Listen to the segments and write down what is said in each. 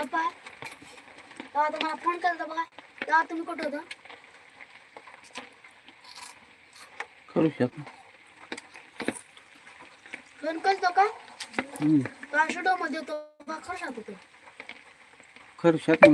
पप्पा तेव्हा तुम्हाला फोन केला बघा तेव्हा तुम्ही कुठं होतं करू शकतो फोन करतो का हम्म. तेव्हा शूडो मध्ये होतो बघा खरं होतो करू शकतो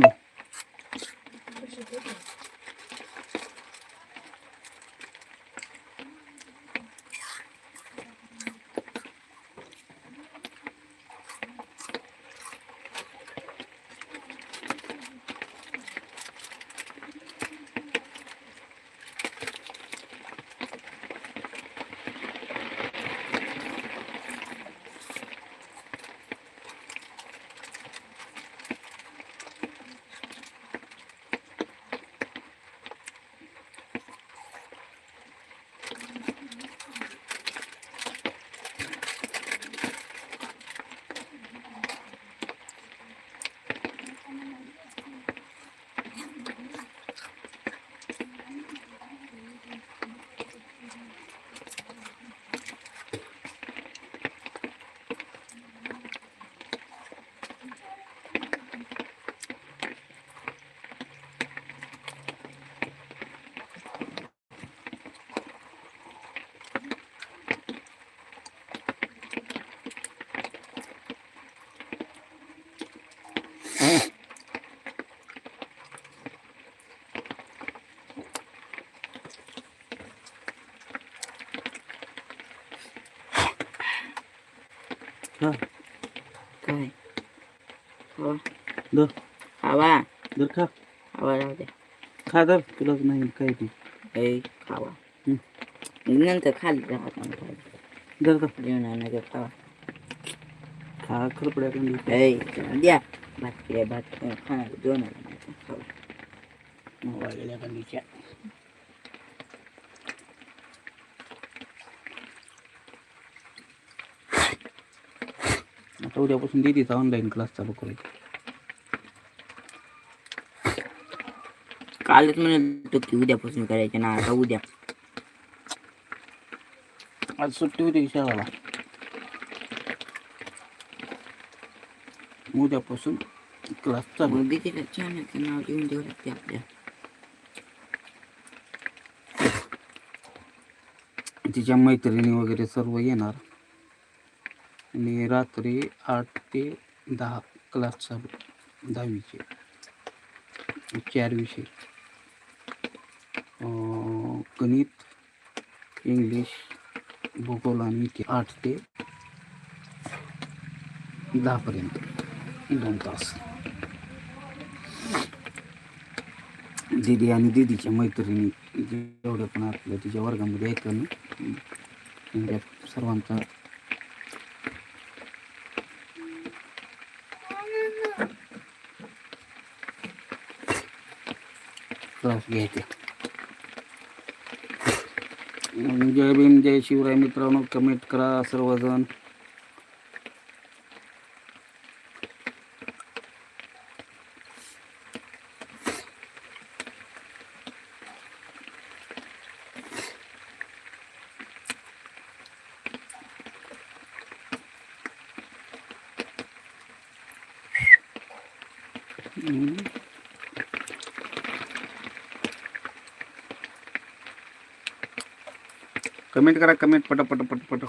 દો. ખાવા? દૂર ખા. ખાવા રાવજે ખા દર પેલો નહીં કઈ દી એ ખાવા. હમ. તો ખાલી રાવા તમે ખાલી દર તો ના ના ખાવા. ખા ખર પડે કે એ દિયા બાત કે બાત ખાના જો ના ખાવા. મોબાઈલ લેવા નીચે आता उद्यापासून दीदीचा ऑनलाईन क्लास चालू करायचा कालच म्हणत होतो की उद्यापासून करायचे ना आता उद्या आज सुट्टी होती शाळाला उद्यापासून क्लास चालू मग तिला चॅनलचं नाव लिहून देऊ लागते आपल्या तिच्या मैत्रिणी वगैरे सर्व येणार आणि रात्री आठ ते दहा क्लास चालू दहावीचे चार विषय. गणित इंग्लिश भूगोल आणि इतिहास. आठ ते दहापर्यंत दोन तास. दीदी आणि दीदीच्या मैत्रिणी जेवढं पण आपल्या तिच्या वर्गामध्ये ऐकलं म्हणजे सर्वांचा क्लास घ्यायचे. मग जय भीम जय शिवराय मित्रांनो कमेंट करा सर्वजण हम्म. कमेंट करा कमेंट पट पट पट पट.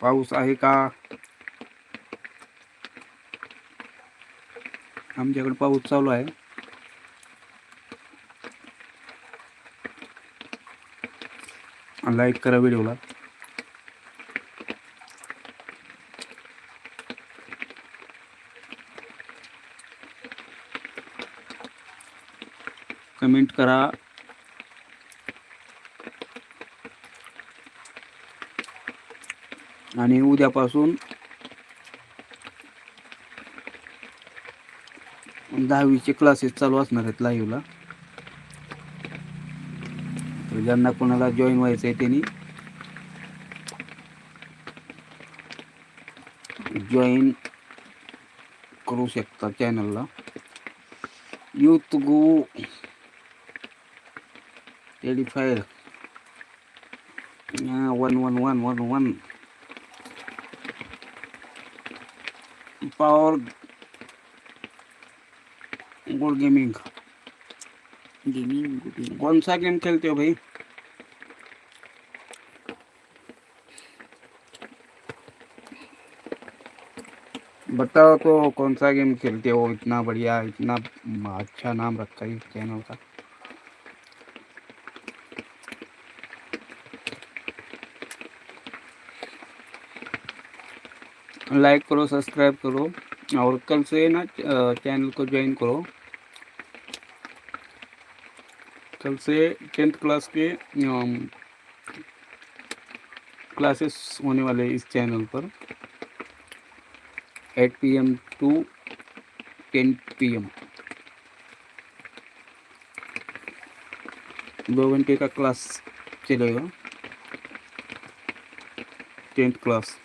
पाऊस आहे का? आमच्याकडे पाऊस चालू आहे. लाईक करा व्हिडिओला. कमेंट करा. आणि उद्यापासून दहावीचे क्लासेस चालू असणार आहेत लाईव्हला तर ज्यांना कोणाला जॉईन व्हायचं आहे त्यांनी जॉईन करू शकता चॅनलला youth go AT fire one one one one one power goal gaming gaming कौन सा गेम खेलते हो भाई? बताओ तो कौन सा गेम खेलते हो? इतना बढ़िया इतना अच्छा नाम रखा है इस चैनल का। लाइक करो, सब्सक्राइब करो और कल से ना चैनल को ज्वाइन करो। कल से टेंथ क्लास के क्लासेस होने वाले इस चैनल पर। 8 पीएम टू 10 पीएम। दो घंटे का क्लास चलेगा। Tenth class.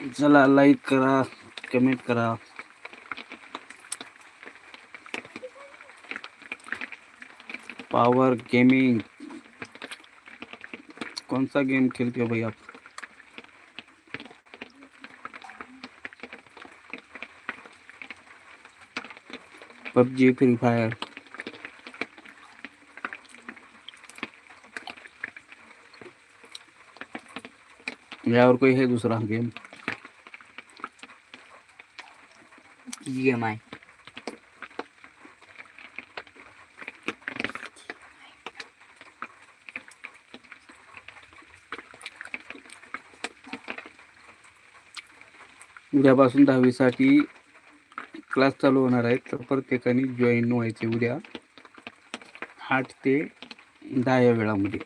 चला लाईक करा कमेंट करा. पावर गेमिंग कौन सा गेम खेलते हो भाई आप? पबजी फ्री फायर या और कोई है दूसरा गेम जी उद्यापासून दहावीसाठी क्लास चालू होणार आहेत तर प्रत्येकाने जॉईन व्हायचे उद्या आठ ते दहा या वेळामध्ये.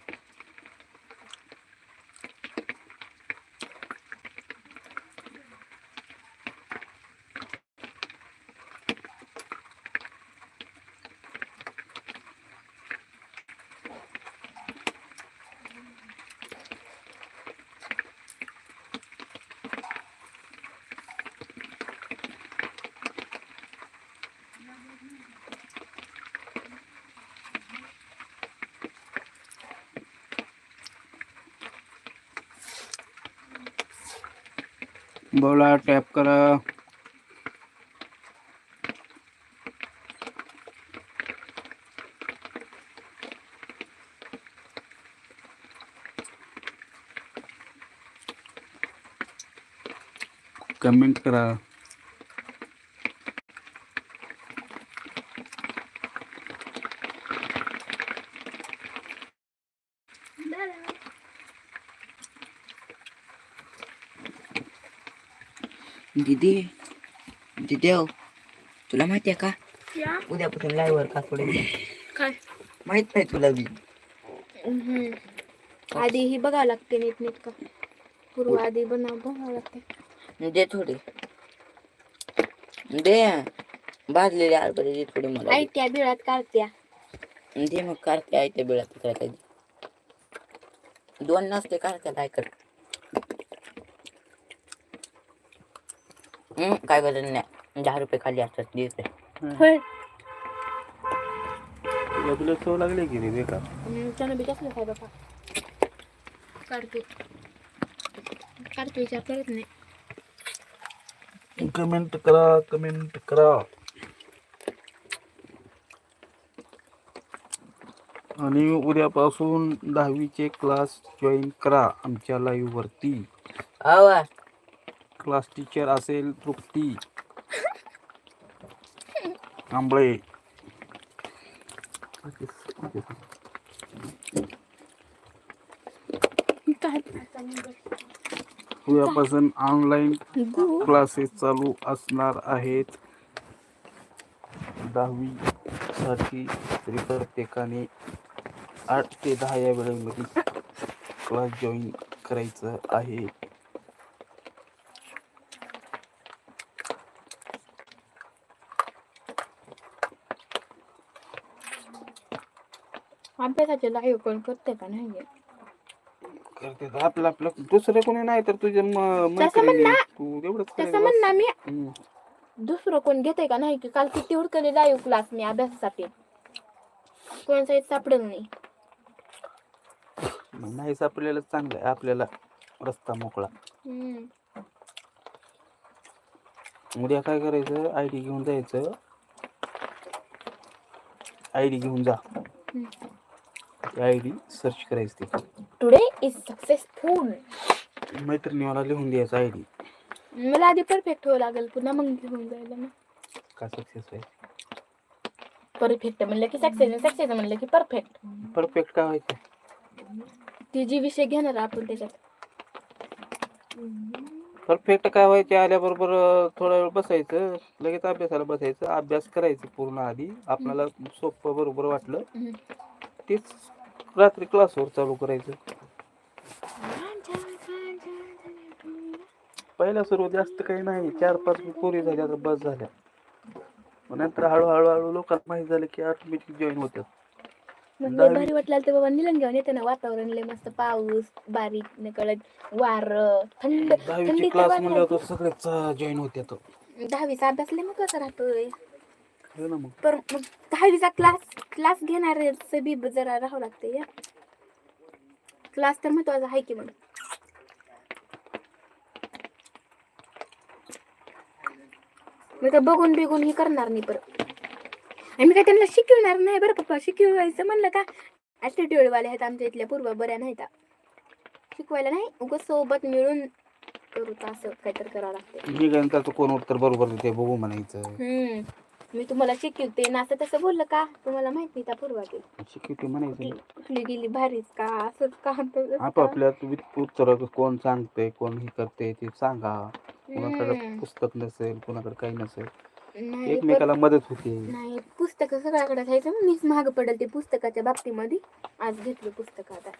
बोला टॅप करा. कमेंट करा. दिदी दिदी हो तुला माहिती आहे का? उद्यापासून लाईव्ह वर का थोडे काय? माहीत नाही तुला बी. आधी ही बघावं लागते नीट नीट का पूर्व आधी बनव बघावं लागते. दे थोडी. दे. भाजलेली आलबरे दे थोडी मला आई त्या बिळात काढत्या. दे मग करते आहे त्या बिळात काय दोन नसते करते काय कर काय गरज नाही. दहा रुपये खाली असतात देते होय. तुला चव लागले की रे बेकार हम्म, त्यानं बी कसलं काय बाबा. काढतो. काढतो विचार करत नाही. कमेंट करा कमेंट करा. आणि उद्यापासून दहावीचे क्लास जॉईन करा आमच्या लाईव्ह वरती. आवा क्लास टीचर असेल तृप्ती. काय? उद्यापासून ऑनलाईन क्लासेस चालू असणार आहेत. दहावी साठी तरी प्रत्येकाने आठ ते दहा या वेळेमध्ये क्लास जॉईन करायचं आहे. अभ्यासाचे लाईव्ह कोण करते का नाही करते तर आपलं आपलं. दुसरं कोणी नाही तर तुझे म- तसं मैत्रिणी म्हणणं- तू एवढंच तसं करायचं बस. म्हणणार मी. हम्म. दुसरं कोण घेतंय का नाही? की काल किती हुडकले लाईव्ह क्लास मी अभ्यासासाठी. कोणाचा सापडल नाही. मग नाही सापडलेलं चांगलं आहे आपल्याला. रस्ता मोकळा. हम्म. उद्या काय करायचं? आय डी घेऊन जायचं. आय डी घेऊन जा. आय डी सर्च करायची ती. टुडे इज सक्सेसफुल मैत्रिणी मला लिहून द्यायचं आय डी. मला आधी परफेक्ट व्हावं लागेल पुन्हा मग घेऊन जायला ना. का सक्सेस आहे परफेक्ट म्हणलं की सक्सेस सक्सेस म्हणलं की परफेक्ट परफेक्ट काय व्हायचं? ती जी विषय घेणार आपण त्याच्यात. परफेक्ट काय व्हायचे? आल्याबरोबर अं, थोडा वेळ बसायचं लगेच अभ्यासाला बसायचं अभ्यास करायचं पूर्ण आधी. आपल्याला सोपं बरोबर वाटलं. हम्म. तेच रात्री क्लासवर चालू करायचं. पहिल्या सुरू जास्त काही नाही चार पाच पोरी झाल्या तर बस झाल्या. मग नंतर हळूहळू हळू लोकांना माहीत झालं की ऑटोमॅटिक जॉईन होतात मग लय दहावी- भारी वाटलं तर बाबा निलन घेऊन येते ना वातावरण लय मस्त पाऊस बारीक न कळत वार थंड दहावीचे थंडीचं क्लास वातावरण. म्हणल्यावर तर सगळेच जॉईन होत्यात. दहावीचा अभ्यास लय मग कसं राहतोय. हो ना मग. पर मग दहावीचा क्लास क्लास घेणार बी जरा राहावं लागते या. क्लास तर महत्त्वाचा आहे की मग. मी तर बघून बिगून हे करणार नाही परत. आणि मी काय त्यांना शिकवणार नाही बरं पप्पा. शिकवायचं म्हणलं का ॲटिट्यूड वाले आहेत आमच्या इथल्या पूर्व बऱ्या नाहीत. शिकवायला नाही उगाच सोबत मिळून करू तर असं काहीतरी करावं लागते कोण उत्तर बरोबर ते बघू म्हणायचं. हम्म. मी तुम्हाला शिकवते ना असं तसं बोललं का? तुम्हाला माहीत नाही त्या पूर्वातील शिकवते म्हणायचं कुठली गेली भारीच का? असंच का तसंच का? आपापल्यात वित- उत्तर कोण सांगते कोण हे करते ते सांगा. कोणाकडे हम्म. पुस्तक नसेल कोणाकडे काही नसेल. नाही एकमेकाला मदत होते. नाही पुस्तक सगळ्याकडे घ्यायचं मग मीच महाग पडेल ते पुस्तकाच्या बाबतीमध्ये. आज घेतलं पुस्तक आता.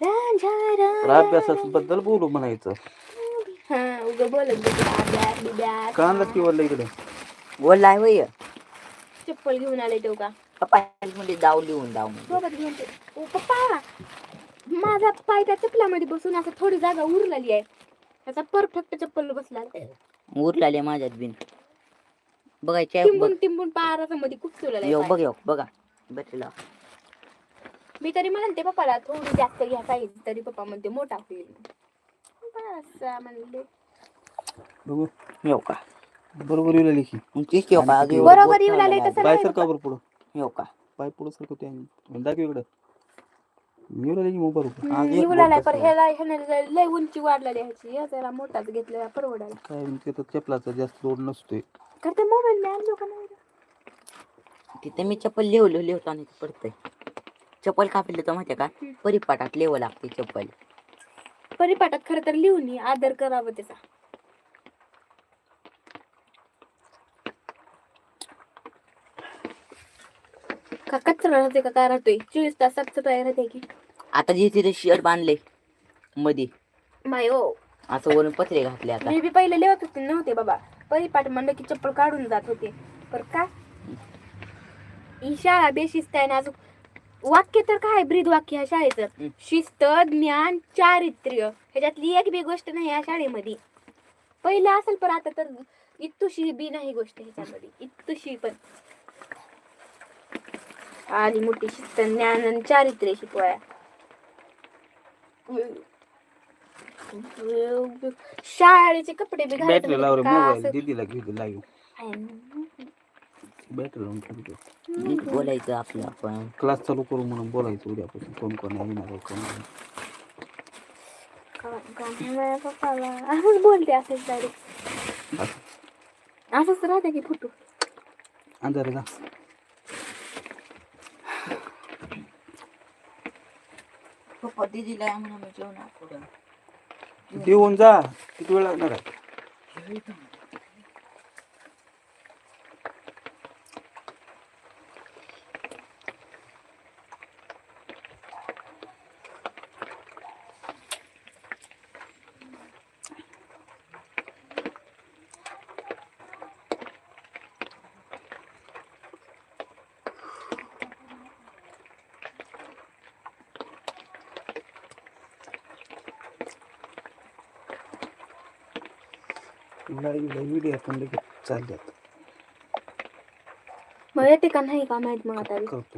तर राजा अभ्यासाबद्दल बोलू म्हणायचं. हा उगं बोलत अभ्यास बिभ्यास. कांदा किंवा इकडे? बोललाय वय. चप्पल घेऊन आले तो का? पप्पा म्हणजे दाव लिहून दाव सोबत घेऊन ते- ओ पप्पा माझा पाय त्या चप्पलामध्ये बसून असं थोडी जागा उरलेली आहे. त्याचा परफेक्ट चप्पल बसला. उरलाले माझ्यात बिन. बघायच्या टिंबून टिंबून पाराचा मध्ये खूप येऊ आहे बघ. येऊ बघा. भेटला मी तरी म्हणते पप्पाला थोडी जास्त घ्या पाहिजे तरी पप्पा म्हणते मोठा होईल. म्हणले बघू येऊ का? बरोबर येऊ लागली की. मग येऊ का? बरोबर येऊ तसं पाय नाही सरका बरं पुढं. येऊ का? पाय पुढं सरकवते आणि. दाखव इकडं. मी येऊ लागली की मग बरोबर आज एक येऊ बोट लागलाय पर बसलं. ह्याला ह्याने लय उंची वाढलेली ह्याची. ह्या जरा मोठाच घेतलेला परवडायला. काय म्हणते तर चपलाचा जास्त लोड नसतोय. करते मोबाईल मी आणलो का नाही? तिथे मी चप्पल लिहलो लिहतो आणि पडतंय. चप्पल कापली तर माहितीये का? परिपाटात लिहावं लागते चप्पल. परिपाठात खरं तर लिहून आदर करावं त्याचा. का कचरा राहते का? काय राहतोय? चोवीस तास साफसफाई राहते की? आता जे तिथे शर्ट बांधले मध्ये माय ओ असं वरून पत्रे घातले आता. मी बी पहिले लिहत होते नव्हते बाबा. परिपाठ म्हणलं की चप्पल काढून जात होते. पर का? ही शाळा बेशिस्त आहे ना अजून. वाक्य तर काय ब्रीद वाक्य ह्या शाळेचं. शिस्त ज्ञान चारित्र्य. ह्याच्यातली एक बी गोष्ट नाही या शाळेमध्ये. पहिलं असेल पण आता तर इतुशी बी नाही गोष्ट ह्याच्यामध्ये. इतुशी पण. आली मोठी शिस्त ज्ञान आणि चारित्र्य शिकवाया. शाळेचे कपडे बी दीदीला घेऊ आहे. बॅटरी ठेवतो बोलायचं आपलं आपण. क्लास चालू करू म्हणून बोलायचं उद्यापासून. कोण कोण येणार आहे कोण नाही. बोलते असंच डायरेक्ट असं असंच राहते की फोटो. अंधारे जा. पप्पा दिदीला म्हणून मी जेवणार पुढं. देऊन जा किती वेळ लागणार आहे? पण लगेच चालल्यात. मग येते का नाही का माहीत मग आता? करतो